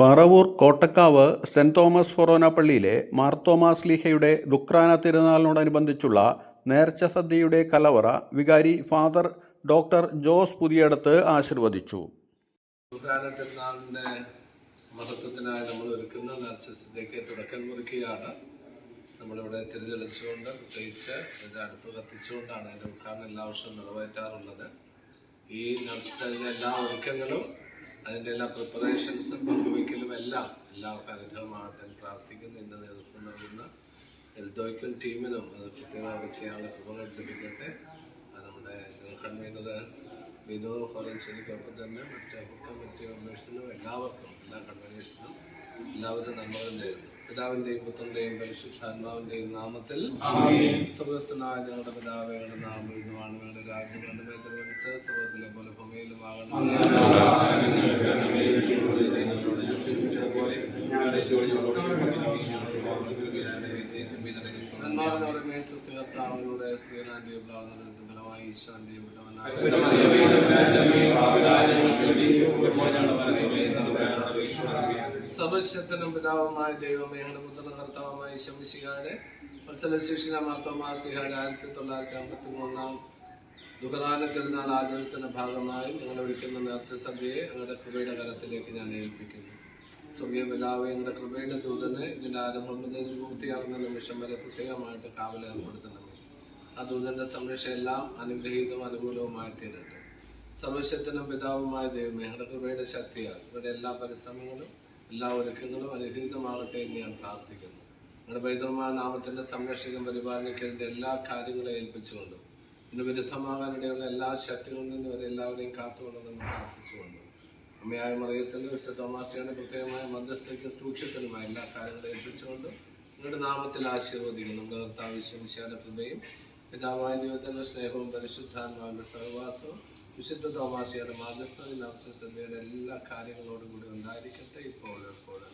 Paravur Kottakkavu saint Thomas ഫൊറോന പള്ളിയിലെ Mar Thomas ലീഹയുടെ ദുക്രാന തിരുനാളിനോടനുബന്ധിച്ചുള്ള നേർച്ച സദ്യയുടെ കലവറ വികാരി ഫാദർ ഡോക്ടർ ജോസ് പുതിയടത്ത് ആശീർവദിച്ചു. ദുഃഖാന പെരുന്നാളിന്റെ മഹത്വത്തിനായി നമ്മൾ ഒരുക്കുന്ന നർച്ചസിലേക്ക് തുടക്കം കുറിക്കുകയാണ്. നമ്മളിവിടെ തിരിതെളിച്ചുകൊണ്ട് പ്രത്യേകിച്ച് ഇത് അടുപ്പ് കത്തിച്ചുകൊണ്ടാണ് അതിന്റെ ഉദ്ഘാടനം എല്ലാ വർഷവും നിറവേറ്റാറുള്ളത്. ഈ നർച്ചസിന്റെ എല്ലാ ഒരുക്കങ്ങളും അതിന്റെ എല്ലാ പ്രിപ്പറേഷൻസും പങ്കുവയ്ക്കലും എല്ലാം എല്ലാവർക്കും അനുഗ്രഹമാകട്ടെ എന്ന് പ്രാർത്ഥിക്കുന്നു ഇന്ന് നേതൃത്വം നൽകുന്ന എൽദോയ്ക്കും ടീമിനും അത് പ്രത്യേകമായിട്ട് ചെയ്യാനുള്ള കൃപകൾ ലഭിക്കട്ടെ അത് നമ്മുടെ കൺവീനറ് കൺവീനർ വിനു ഫോറൻസിനിക്കൊപ്പം തന്നെ മറ്റ് കമ്മിറ്റി മെമ്പേഴ്സിനും എല്ലാവർക്കും എല്ലാ കൺവീനേഴ്സിനും എല്ലാവരും നന്മകൾ നേരുന്നു പിതാവിന്റെയും പുത്രന്റെയും പരിശുദ്ധാത്മാവിന്റെയും നാമത്തിൽ സുഖസ്ഥനായ ഞങ്ങളുടെ പിതാവ് ഞങ്ങളുടെ നാമം ഇന്നുമാണ് വേണ്ട രാജ്യം കണ്ടുമേത്ര സർവത്തിലെ പോലെ ഭൂമിയിലും മേസ്കർത്താവിലൂടെ സ്ത്രീനാന്റെ ഉണ്ടാകുന്നതിന് ഫലമായി ഈശ്വരന്റെ സർവശക്തനും പിതാവുമായ ദൈവമേ ഞങ്ങളുടെ പുത്രനും കർത്താവുമായ മത്സരശേഷി മാർത്തോമാ ശ്രീഹാട് ആയിരത്തി തൊള്ളായിരത്തി അമ്പത്തി മൂന്നാം ദുഹറാന തിരുനാൾ ആചരണത്തിന്റെ ഭാഗമായി ഞങ്ങൾ ഒരുക്കുന്ന നേർച്ച സദ്യയെ ഞങ്ങളുടെ കൃപയുടെ കരത്തിലേക്ക് ഞാൻ ഏൽപ്പിക്കുന്നു. സ്വർഗീയ പിതാവ് ഞങ്ങളുടെ കൃപയുടെ ദൂതനെ ഇതിന്റെ ആരംഭം മുതൽ പൂർത്തിയാകുന്ന നിമിഷം വരെ പ്രത്യേകമായിട്ട് കാവൽ ആ ദൂതന്റെ സംരക്ഷ എല്ലാം അനുഗ്രഹീതവും അനുകൂലവുമായി തീരട്ടെ. സർവശക്തനും പിതാവുമായ ദൈവമേ ഞങ്ങളുടെ കൃപയുടെ ശക്തിയാൽ ഇവിടെ എല്ലാ പരിശ്രമങ്ങളും എല്ലാ ഒരുക്കങ്ങളും അനുഗ്രഹീതമാകട്ടെ എന്ന് ഞാൻ പ്രാർത്ഥിക്കുന്നു. ഞങ്ങളുടെ പൈതൃമായ നാമത്തിന്റെ സംരക്ഷണം പരിപാലനക്കേണ്ട എല്ലാ കാര്യങ്ങളും ഏൽപ്പിച്ചുകൊണ്ടും ഇതിന് വിരുദ്ധമാകാനിടയുള്ള എല്ലാ ശക്തികളിൽ നിന്നും വരെ എല്ലാവരെയും കാത്തുകൊണ്ടെന്ന് പ്രാർത്ഥിച്ചുകൊണ്ടും അമ്മയായ മറിയത്തിന്റെ വിശുദ്ധ തോമാശയുടെ പ്രത്യേകമായ മധ്യസ്ഥയ്ക്ക് സൂക്ഷ്യത്തിനുമായ എല്ലാ കാര്യങ്ങളും ഏൽപ്പിച്ചുകൊണ്ട് നിങ്ങളുടെ നാമത്തിൽ ആശീർവദിക്കുന്നു. നമ്മുടെ കർത്താവ് വിശ്വമിശയുടെ കൃപയും പിതാവായ ദൈവത്തിന്റെ സ്നേഹവും പരിശുദ്ധാത്മാവിന്റെ സഹവാസവും വിശുദ്ധ തോമാസിയുടെ മാധ്യസ്ഥയും ശ്രദ്ധയുടെ എല്ലാ കാര്യങ്ങളോടും കൂടി ഉണ്ടായിരിക്കട്ടെ. ഇപ്പോൾ എപ്പോഴും